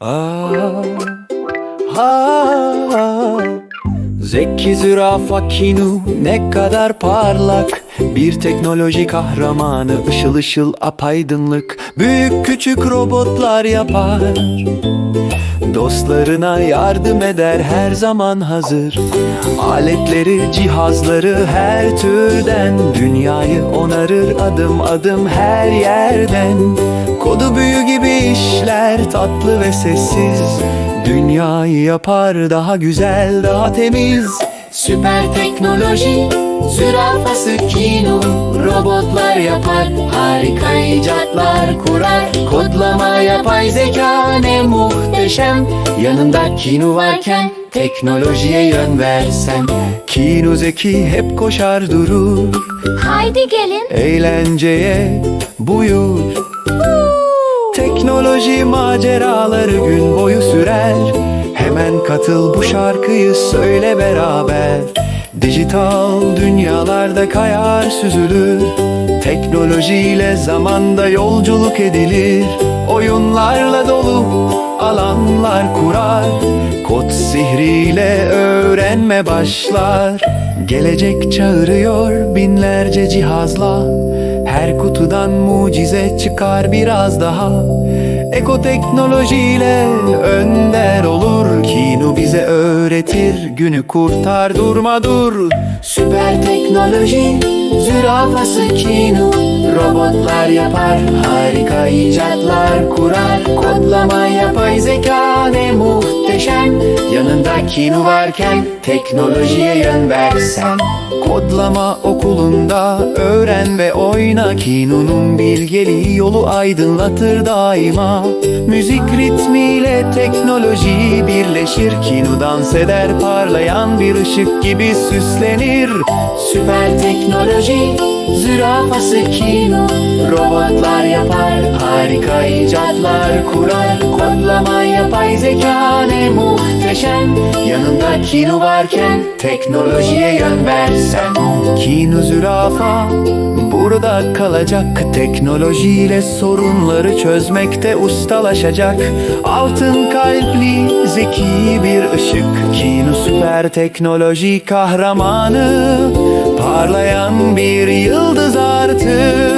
Aa, ha, Zeki zürafa kinu ne kadar parlak. Bir teknoloji kahramanı ışıl ışıl apaydınlık. Büyük küçük robotlar yapar Dostlarına yardım eder her zaman hazır. Aletleri, cihazları her türden. Dünyayı onarır adım adım her yerden. Kodu büyü gibi işler tatlı ve sessiz. Dünyayı yapar daha güzel, daha temiz. Süper teknoloji Zürafası kino. Robotlar yapar Harika icatlar kurar. Kodlama yapay zeka ne muhteşem Yanında kino varken Teknolojiye yön versen. Kino zeki hep koşar durur. Haydi gelin. Eğlenceye buyur. Teknoloji maceraları gün boyu sürer. Hemen katıl bu şarkıyı söyle beraber Dijital dünyalarda kayar süzülür. Teknolojiyle zamanda yolculuk edilir. Oyunlarla dolu alanlar kurar. Kod sihriyle öğrenme başlar. Gelecek çağırıyor binlerce cihazla. Her kutudan mucize çıkar biraz daha Ekoteknolojiyle önder olur. Kinu bize öğretir günü kurtar. Durma dur. Süper teknoloji Zürafası kino Robotlar yapar Harika icatlar kurar. Kodlama yapay zeka ne muhteşem Yanında kino varken Teknolojiye yön versen. Kodlama okulunda öğren ve oyna Kinu'nun bilgeliği yolu aydınlatır daima. Müzik ritmiyle teknoloji birleşir Kinu dans eder parlayan bir ışık gibi süslenir. Süper teknoloji Zürafası kino Robotlar yapar Harika icatlar kurar. Kodlama yapay zeka ne muhteşem. Yanında kino varken Teknolojiye yön versen. Kinu zürafa burada kalacak. Teknolojiyle sorunları çözmekte ustalaşacak. Altın kalpli zeki bir ışık. Kinu süper teknoloji kahramanı. Parlayan bir yıldız artık